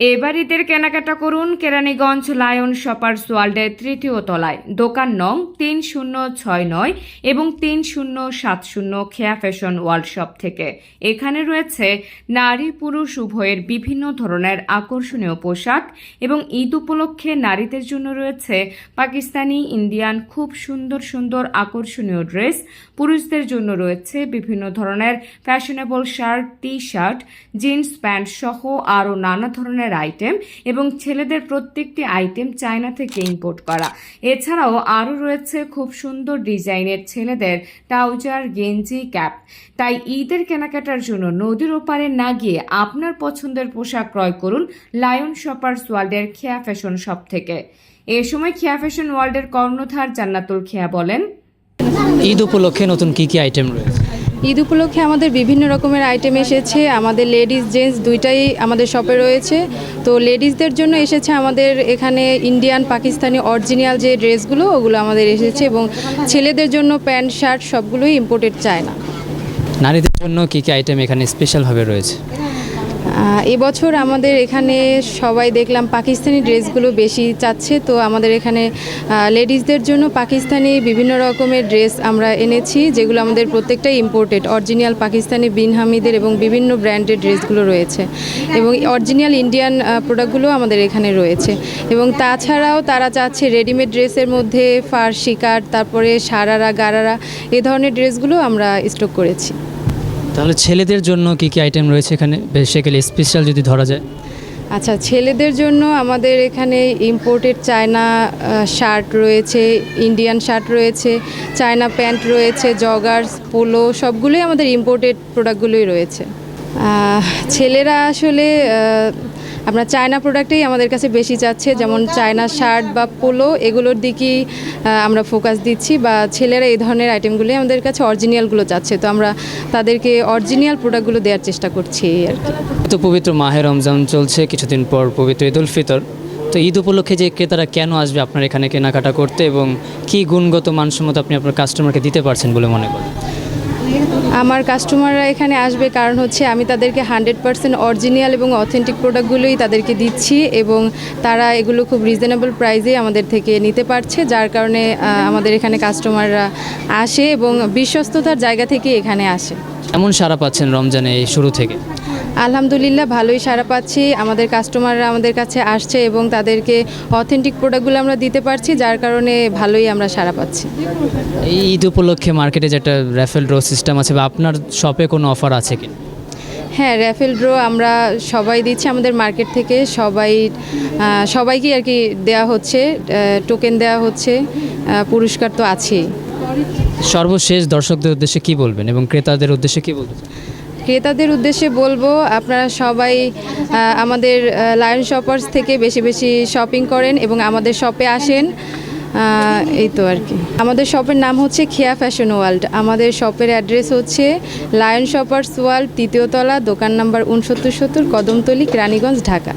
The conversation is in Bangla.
এবার ঈদের কেনাকাটা করুন কেরানীগঞ্জ লায়ন শপার্স ওয়ার্ল্ডের তৃতীয় তলায়। দোকান নং তিন শূন্য ছয় নয় এবং তিন শূন্য সাত শূন্য খেয়া ফ্যাশন ওয়ার্ল্ড শপ থেকে। এখানে রয়েছে নারী পুরুষ উভয়ের বিভিন্ন ধরনের আকর্ষণীয় পোশাক এবং ঈদ উপলক্ষে নারীদের জন্য রয়েছে পাকিস্তানি, ইন্ডিয়ান খুব সুন্দর সুন্দর আকর্ষণীয় ড্রেস। পুরুষদের জন্য রয়েছে বিভিন্ন ধরনের fashionable shirt T shirt jeans pant সহ আরও নানা ধরনের আইটেম এবং ছেলেদের প্রত্যেকটি আইটেম চায়না থেকে ইম্পোর্ট করা। এছাড়াও আরও রয়েছে খুব সুন্দর ডিজাইনের ছেলেদের ট্রাউজার, গেঞ্জি, ক্যাপ। তাই ঈদের কেনাকাটার জন্য নদীর ওপারে না গিয়ে আপনার পছন্দের পোশাক ক্রয় করুন লায়ন শপার্স ওয়ার্ল্ডের খেয়া ফ্যাশন শপ থেকে। এ সময় খেয়া ফ্যাশন ওয়ার্ল্ডের কর্ণধার জান্নাতুল খেয়া বলেন, ঈদ উপলক্ষে নতুন কি কি আইটেম রয়েছে? ঈদ উপলক্ষে আমাদের বিভিন্ন রকমের আইটেম এসেছে। আমাদের লেডিস জেন্টস দুইটাই আমাদের শপে রয়েছে। তো লেডিসদের জন্য এসেছে আমাদের এখানে ইন্ডিয়ান পাকিস্তানি অরিজিনাল যে ড্রেসগুলো, ওগুলো আমাদের এসেছে এবং ছেলেদের জন্য প্যান্ট, শার্ট সবগুলোই ইম্পোর্টেড চায় না নারীদের জন্য কী কী আইটেম এখানে স্পেশালভাবে রয়েছে? এবছর আমাদের এখানে সবাই দেখলাম পাকিস্তানি ড্রেসগুলো বেশি চাচ্ছে। তো আমাদের এখানে লেডিসদের জন্য পাকিস্তানি বিভিন্ন রকমের ড্রেস আমরা এনেছি, যেগুলো আমাদের প্রত্যেকটাই ইম্পোর্টেড অরিজিনাল পাকিস্তানি বিন হামিদের এবং বিভিন্ন ব্র্যান্ডের ড্রেসগুলো রয়েছে। এবং অরিজিনাল ইন্ডিয়ান প্রোডাক্টগুলো আমাদের এখানে রয়েছে। এবং তাছাড়াও তারা চাচ্ছে রেডিমেড ড্রেসের মধ্যে ফার্সি কাট, তারপরে সারারা, গারারা, এ ধরনের ড্রেসগুলো আমরা স্টক করেছি। তাহলে ছেলেদের জন্য কি কি আইটেম রয়েছে এখানে? বেসিক্যালি স্পেশাল যদি ধরা যায়। আচ্ছা ছেলেদের জন্য আমাদের এখানে ইম্পোর্টেড চায়না শার্ট রয়েছে ইন্ডিয়ান শার্ট রয়েছে, চায়না প্যান্ট রয়েছে জগার্স পোলো সবগুলোই আমাদের ইম্পোর্টেড প্রোডাক্টগুলোই রয়েছে। ছেলেরা আসলে আপনার চায়না প্রোডাক্টেই আমাদের কাছে বেশি যাচ্ছে, যেমন চায়না শার্ট বা পোলো, এগুলোর দিকেই আমরা ফোকাস দিচ্ছি বা ছেলেরা এই ধরনের আইটেমগুলি আমাদের কাছে অরিজিনালগুলো চাচ্ছে তো আমরা তাদেরকে অরিজিনাল প্রোডাক্টগুলো দেওয়ার চেষ্টা করছি আর কি। তো পবিত্র মাহের রমজান চলছে, কিছুদিন পর পবিত্র ঈদ উল ফিতর। তো ঈদ উপলক্ষে যে ক্রেতারা কেন আসবে আপনার এখানে কেনাকাটা করতে এবং কি গুণগত মানসম্মত আপনি আপনার কাস্টমারকে দিতে পারছেন বলে মনে করেন? আমার কাস্টমাররা এখানে আসবে কারণ হচ্ছে আমি তাদেরকে হান্ড্রেড পার্সেন্ট অরিজিনাল এবং অথেন্টিক প্রোডাক্টগুলোই তাদেরকে দিচ্ছি এবং তারা এগুলো খুব রিজনেবল প্রাইসে আমাদের থেকে নিতে পারছে, যার কারণে আমাদের এখানে কাস্টমাররা আসে এবং বিশ্বস্ততার জায়গা থেকে এখানে আসে। এমন সারা পাচ্ছেন রমজানে শুরু থেকে? আলহামদুলিল্লাহ ভালোই সাড়া পাচ্ছি। আমাদের কাস্টমাররা আমাদের কাছে আসছে এবং তাদেরকে অথেন্টিক প্রোডাক্টগুলো আমরা দিতে পারছি যার কারণে ভালোই আমরা সাড়া পাচ্ছি। এই ঈদ উপলক্ষে মার্কেটে যেটা র্যাফেল ড্র সিস্টেম আছে বা আপনার শপে কোনো অফার আছে কি? হ্যাঁ র্যাফেল ড্র আমরা সবাই দিচ্ছি আমাদের মার্কেট থেকে। সবাই আহ, সবাইকেই আর কি দেওয়া হচ্ছে টোকেন দেওয়া হচ্ছে পুরস্কার তো আছেই। সর্বশেষ দর্শকদের উদ্দেশ্যে কি বলবেন এবং ক্রেতাদের উদ্দেশ্যে কি বলবেন ক্রেতাদের উদ্দেশ্যে বলব, আপনারা সবাই আমাদের লায়ন শপার্স থেকে বেশি বেশি শপিং করেন এবং আমাদের শপে আসেন। এই তো আর কি। আমাদের শপের নাম হচ্ছে খেয়া ফ্যাশন ওয়ার্ল্ড আমাদের শপের অ্যাড্রেস হচ্ছে লায়ন শপার্স ওয়ার্ল্ড তৃতীয়তলা দোকান নাম্বার উনসত্তর সত্তর, কদমতলি, রানীগঞ্জ, ঢাকা।